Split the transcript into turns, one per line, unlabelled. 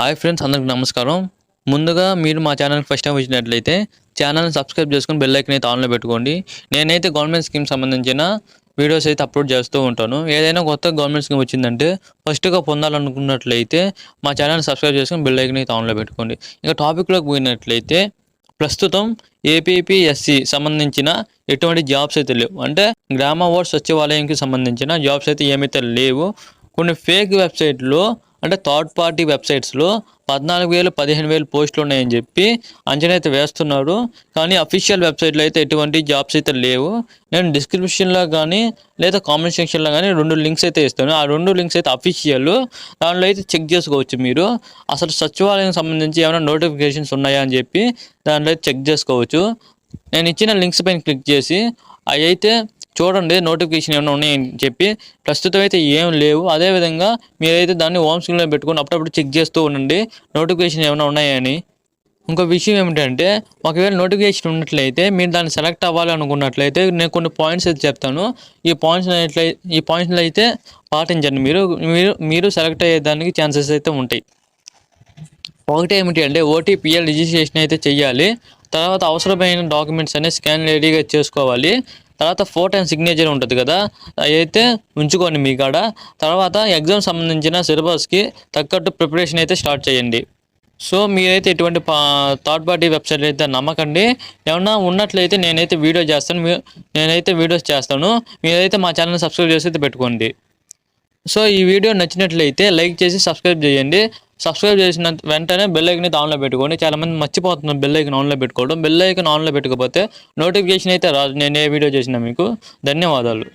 Hi friends అందరికి నమస్కారం. ముందుగా మీరు మా ఛానల్కి ఫస్ట్ టైం వచ్చినట్లయితే ఛానల్ని సబ్స్క్రైబ్ చేసుకొని బెల్ ఐకన్ అయితే ఆన్లో పెట్టుకోండి. నేనైతే గవర్నమెంట్ స్కీమ్ సంబంధించిన వీడియోస్ అయితే అప్లోడ్ చేస్తూ ఉంటాను. ఏదైనా కొత్త గవర్నమెంట్ స్కీమ్ వచ్చిందంటే ఫస్ట్గా పొందాలనుకున్నట్లయితే మా ఛానల్ని సబ్స్క్రైబ్ చేసుకొని బెల్ ఐకన్ అయితే ఆన్లో పెట్టుకోండి. ఇక టాపిక్లోకి పోయినట్లయితే ప్రస్తుతం ఏపీపీఎస్సి సంబంధించిన ఎటువంటి జాబ్స్ అయితే లేవు. అంటే గ్రామ వార్డ్ సచివాలయంకి సంబంధించిన జాబ్స్ అయితే ఏమైతే లేవు. కొన్ని ఫేక్ వెబ్సైట్లో అంటే థర్డ్ పార్టీ వెబ్సైట్స్లో పద్నాలుగు వేలు పదిహేను వేలు పోస్టులు ఉన్నాయని చెప్పి అంచనా అయితే వేస్తున్నారు కానీ అఫీషియల్ వెబ్సైట్లో అయితే ఎటువంటి జాబ్స్ అయితే లేవు. నేను డిస్క్రిప్షన్లో కానీ లేదా కామెంట్ సెక్షన్లో కానీ రెండు లింక్స్ అయితే ఇస్తాను. ఆ రెండు లింక్స్ అయితే అఫీషియల్. దానిలో అయితే చెక్ చేసుకోవచ్చు మీరు. అసలు సచివాలయం సంబంధించి ఏమైనా నోటిఫికేషన్స్ ఉన్నాయా అని చెప్పి దానిలో అయితే చెక్ చేసుకోవచ్చు. నేను ఇచ్చిన లింక్స్ పైన క్లిక్ చేసి అవి అయితే చూడండి నోటిఫికేషన్ ఏమైనా ఉన్నాయని చెప్పి ప్రస్తుతం అయితే ఏం లేవు. అదేవిధంగా మీరైతే దాన్ని హోమ్ స్క్రీన్లో పెట్టుకుని అప్పుడప్పుడు చెక్ చేస్తూ ఉండండి. నోటిఫికేషన్ ఏమైనా ఉన్నాయని. ఇంకో విషయం ఏమిటంటే ఒకవేళ నోటిఫికేషన్ ఉన్నట్లయితే మీరు దాన్ని సెలెక్ట్ అవ్వాలి అనుకున్నట్లయితే నేను కొన్ని పాయింట్స్ అయితే చెప్తాను. ఈ పాయింట్స్ ఈ పాయింట్స్లో అయితే పాటించండి. మీరు మీరు మీరు సెలెక్ట్ అయ్యేదానికి ఛాన్సెస్ అయితే ఉంటాయి. ఒకటి ఏమిటి అంటే ఓటీపీఎల్ రిజిస్ట్రేషన్ అయితే చేయాలి తర్వాత అవసరమైన డాక్యుమెంట్స్ అనేది స్కాన్ రెడీగా చేసుకోవాలి. తర్వాత ఫోటో అండ్ సిగ్నేచర్ ఉంటుంది కదా అయితే ఉంచుకోండి మీ కాడ. తర్వాత ఎగ్జామ్ సంబంధించిన సిలబస్కి తగ్గట్టు ప్రిపరేషన్ అయితే స్టార్ట్ చేయండి. సో మీరైతే ఎటువంటి థర్డ్ పార్టీ వెబ్సైట్ అయితే నమ్మకండి. ఏమన్నా ఉన్నట్లయితే నేనైతే వీడియో చేస్తాను. మీ- నేనైతే వీడియోస్ చేస్తాను. మీరైతే మా ఛానల్ సబ్స్క్రైబ్ చేసి అయితే పెట్టుకోండి. సో ఈ వీడియో నచ్చినట్లయితే లైక్ చేసి సబ్స్క్రైబ్ చేయండి. సబ్స్క్రైబ్ చేసిన వెంటనే బెల్ ఐకన్ అయితే ఆన్లో పెట్టుకోండి. చాలా మంది మర్చిపోతున్నారు బెల్ ఐకన్ ఆన్లో పెట్టుకోవడం. బెల్ ఐకన్ ఆన్లో పెట్టుకోకపోతే నోటిఫికేషన్ అయితే రాదు. నేను ఏ వీడియో చేసినా మీకు. ధన్యవాదాలు.